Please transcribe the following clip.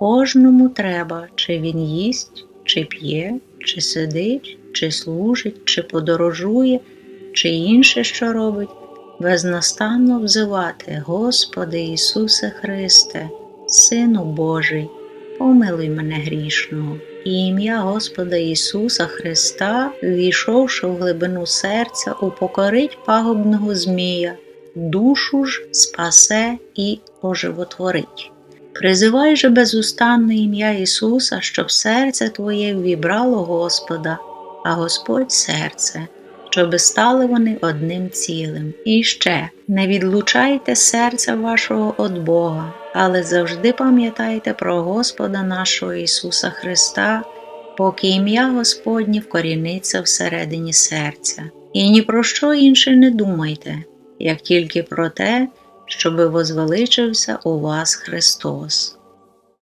Кожному треба, чи він їсть, чи п'є, чи сидить, чи служить, чи подорожує, чи інше, що робить, безнастанно взивати, Господи Ісусе Христе, Сину Божий, помилуй мене грішного. І ім'я Господа Ісуса Христа, ввійшовши в глибину серця, упокорить пагубного змія, душу ж спасе і оживотворить. Призивай же безустанно ім'я Ісуса, щоб серце твоє ввібрало Господа, а Господь серце, щоби стали вони одним цілим. І ще не відлучайте серця вашого від Бога, але завжди пам'ятайте про Господа нашого Ісуса Христа, поки ім'я Господнє вкоріниться всередині серця. І ні про що інше не думайте, як тільки про те, щоби возвеличився у вас Христос.